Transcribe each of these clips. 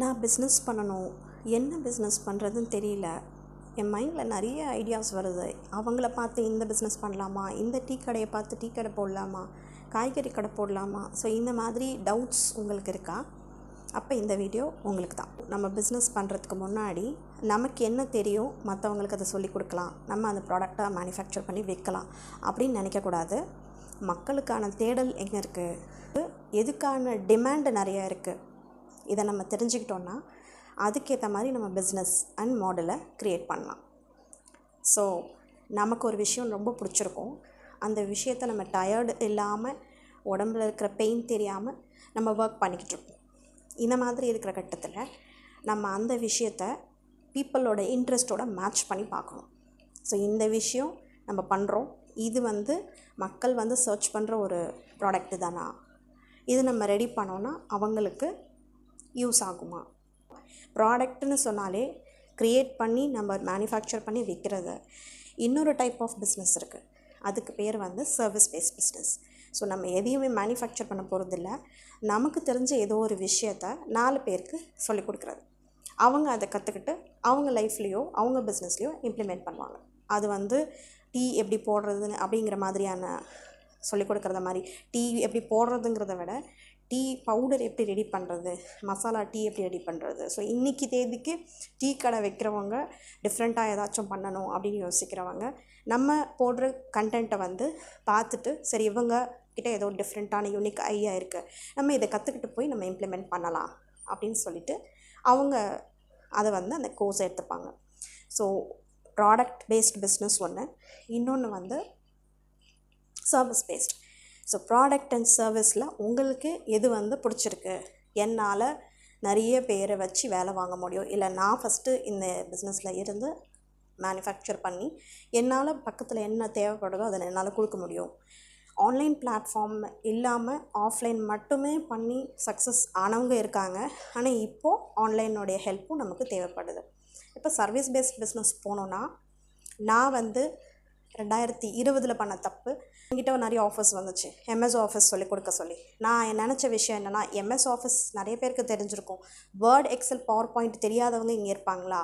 நான் பிஸ்னஸ் பண்ணணும். என்ன பிஸ்னஸ் பண்ணுறதுன்னு தெரியல. என் மைண்டில் நிறைய ஐடியாஸ் வருது. அவங்கள பார்த்து இந்த பிஸ்னஸ் பண்ணலாமா? இந்த டீ கடையை பார்த்து டீ கடை போடலாமா? காய்கறி கடை போடலாமா? ஸோ இந்த மாதிரி டவுட்ஸ் உங்களுக்கு இருக்கா? அப்போ இந்த வீடியோ உங்களுக்கு தான். நம்ம பிஸ்னஸ் பண்ணுறதுக்கு முன்னாடி நமக்கு என்ன தெரியும்? மற்றவங்களுக்கு அதை சொல்லிக் கொடுக்கலாம். நம்ம அந்த ப்ராடக்டை மேனுஃபேக்சர் பண்ணி விற்கலாம். அப்படின்னு நினைக்கக்கூடாது மக்களுக்கான தேடல் எங்கே இருக்குது எதுக்கான டிமாண்டு நிறையா இருக்குது இதை நம்ம தெரிஞ்சுக்கிட்டோன்னா அதுக்கேற்ற மாதிரி நம்ம பிஸ்னஸ் அண்ட் மாடலை க்ரியேட் பண்ணலாம். ஸோ நமக்கு ஒரு விஷயம் ரொம்ப பிடிச்சிருக்கும். அந்த விஷயத்தை நம்ம டயர்டு இல்லாமல் உடம்புல இருக்கிற பெயின் தெரியாமல் நம்ம ஒர்க் பண்ணிக்கிட்டு இருப்போம் இந்த மாதிரி இருக்கிற கட்டத்தில் நம்ம அந்த விஷயத்த பீப்புளோட இன்ட்ரெஸ்ட்டோட மேட்ச் பண்ணி பார்க்கணும். ஸோ இந்த விஷயம் நம்ம பண்ணுறோம் இது வந்து மக்கள் வந்து சர்ச் பண்ணுற ஒரு ப்ராடக்ட்டு தானா? இது நம்ம ரெடி பண்ணோன்னா அவங்களுக்கு யூஸ் ஆகுமா? ப்ராடக்ட்னு சொன்னாலே க்ரியேட் பண்ணி நம்ம மேனுஃபேக்சர் பண்ணி விற்கிறத இன்னொரு டைப் ஆஃப் பிஸ்னஸ் இருக்குது அதுக்கு பேர் வந்து சர்வீஸ் பேஸ்ட் பிஸ்னஸ் ஸோ நம்ம எதையுமே மேனுஃபேக்சர் பண்ண போகிறதில்ல நமக்கு தெரிஞ்ச ஏதோ ஒரு விஷயத்த நாலு பேருக்கு சொல்லிக் கொடுக்குறது. அவங்க அதை கற்றுக்கிட்டு அவங்க லைஃப்லேயோ அவங்க பிஸ்னஸ்லேயோ இம்ப்ளிமெண்ட் பண்ணுவாங்க. அது வந்து டீ எப்படி போடுறதுன்னு அப்படிங்கிற மாதிரியான சொல்லிக் கொடுக்குறத மாதிரி டீ எப்படி போடுறதுங்கிறத விட டீ பவுடர் எப்படி ரெடி பண்ணுறது மசாலா டீ எப்படி ரெடி பண்ணுறது ஸோ இன்றைக்கி தேதிக்கு டீ கடை வைக்கிறவங்க டிஃப்ரெண்ட்டாக ஏதாச்சும் பண்ணணும் அப்படின்னு யோசிக்கிறவங்க நம்ம போடுற கண்டென்ட்டை வந்து பார்த்துட்டு சரி இவங்க கிட்ட ஏதோ டிஃப்ரெண்ட்டான யூனிக் ஐடியா இருக்குது நம்ம இதை கற்றுக்கிட்டு போய் நம்ம இம்ப்ளிமெண்ட் பண்ணலாம் அப்படின்னு சொல்லிட்டு அவங்க அதை வந்து அந்த கோர்ஸ் எடுத்துப்பாங்க. ஸோ ப்ராடக்ட் பேஸ்ட் பிஸ்னஸ் ஒன்று இன்னொன்று வந்து service based so product and சர்வீஸில் உங்களுக்கு எது வந்து பிடிச்சிருக்கு? என்னால் நிறைய பேரை வச்சு வேலை வாங்க முடியும். இல்லை நான் ஃபஸ்ட்டு இந்த பிஸ்னஸில் இருந்து மேனுஃபேக்சர் பண்ணி என்னால் பக்கத்தில் என்ன தேவைப்படுதோ அதை என்னால் கொடுக்க முடியும். ஆன்லைன் பிளாட்ஃபார்ம் இல்லாமல் ஆஃப்லைன் மட்டுமே பண்ணி சக்ஸஸ் ஆனவங்க இருக்காங்க. ஆனால் இப்போது ஆன்லைனுடைய ஹெல்ப்பும் நமக்கு தேவைப்படுது. இப்போ சர்வீஸ் பேஸ்ட் பிஸ்னஸ் போனோன்னா நான் வந்து ரெண்டாயிரத்தி இருபதில் பண்ண தப்பு. என்கிட்ட நிறைய ஆஃபர்ஸ் வந்துச்சு. எம்எஸ் ஆஃபீஸ் சொல்லி கொடுக்க சொல்லி. நான் நினச்ச விஷயம் என்னென்னா எம்எஸ் ஆஃபீஸ் நிறைய பேருக்கு தெரிஞ்சிருக்கும். வேர்ட் எக்ஸல் பவர் பாயிண்ட் தெரியாதவங்க இங்கே இருப்பாங்களா?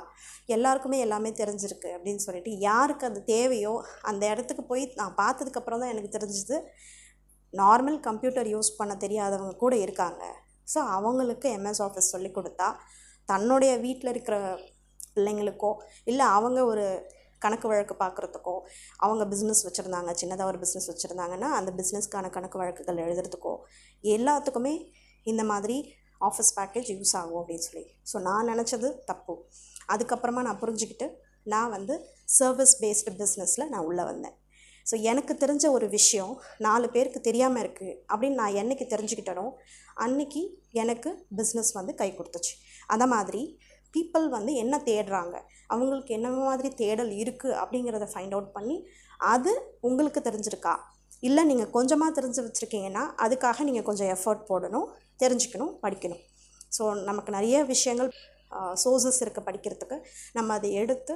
எல்லாருக்குமே எல்லாமே தெரிஞ்சிருக்கு அப்படின்னு சொல்லிட்டு யாருக்கு அது தேவையோ அந்த இடத்துக்கு போய் நான் பார்த்ததுக்கப்புறம் தான் எனக்கு தெரிஞ்சுது நார்மல் கம்ப்யூட்டர் யூஸ் பண்ண தெரியாதவங்க கூட இருக்காங்க. ஸோ அவங்களுக்கு எம்எஸ் ஆஃபீஸ் சொல்லி கொடுத்தா தன்னுடைய வீட்டில் இருக்கிற பிள்ளைங்களுக்கோ இல்லை அவங்க ஒரு கணக்கு வழக்கு பார்க்குறதுக்கோ அவங்க பிஸ்னஸ் வச்சுருந்தாங்க சின்னதாக ஒரு பிஸ்னஸ் வச்சுருந்தாங்கன்னா அந்த பிஸ்னஸ்க்கான கணக்கு வழக்குகள் எழுதுறதுக்கோ எல்லாத்துக்குமே இந்த மாதிரி ஆஃபீஸ் பேக்கேஜ் யூஸ் ஆகும் அப்படின்னு சொல்லி. ஸோ நான் நினச்சது தப்பு. அதுக்கப்புறமா நான் புரிஞ்சுக்கிட்டு நான் வந்து சர்வீஸ் பேஸ்டு பிஸ்னஸில் நான் உள்ளே வந்தேன். ஸோ எனக்கு தெரிஞ்ச ஒரு விஷயம் நாலு பேருக்கு தெரியாமல் இருக்குது அப்படின்னு நான் என்னைக்கு தெரிஞ்சுக்கிட்டனோ அன்றைக்கி எனக்கு பிஸ்னஸ் வந்து கை கொடுத்துச்சு. அந்த மாதிரி பீப்புள் வந்து என்ன தேடுறாங்க? அவங்களுக்கு என்ன மாதிரி தேடல் இருக்குது அப்படிங்கிறத ஃபைண்ட் அவுட் பண்ணி அது உங்களுக்கு தெரிஞ்சிருக்கா? இல்லை நீங்கள் கொஞ்சமாக தெரிஞ்சு வச்சுருக்கீங்கன்னா அதுக்காக நீங்கள் கொஞ்சம் எஃபர்ட் போடணும் தெரிஞ்சுக்கணும் படிக்கணும். ஸோ நமக்கு நிறைய விஷயங்கள் சோர்சஸ் இருக்குது படிக்கிறதுக்கு. நம்ம அதை எடுத்து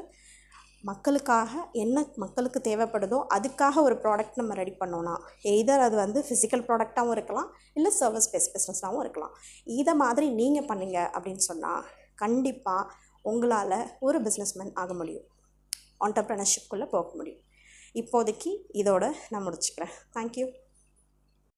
மக்களுக்காக என்ன மக்களுக்கு தேவைப்படுதோ அதுக்காக ஒரு ப்ராடக்ட் நம்ம ரெடி பண்ணோன்னா எய்தர் அது வந்து ஃபிசிக்கல் ப்ராடக்டாகவும் இருக்கலாம் இல்லை சர்வீஸ் பேஸ் பிஸ்னஸாகவும் இருக்கலாம். இதை மாதிரி நீங்கள் பண்ணுங்கள் அப்படின்னு சொன்னால் கண்டிப்பாக உங்களால் ஒரு பிஸ்னஸ்மேன் ஆக முடியும். ஆண்டர்ப்ரனர்ஷிப்குள்ளே போக முடியும். இப்போதைக்கு இதோட நான் முடிச்சுக்கிறேன். தேங்க்யூ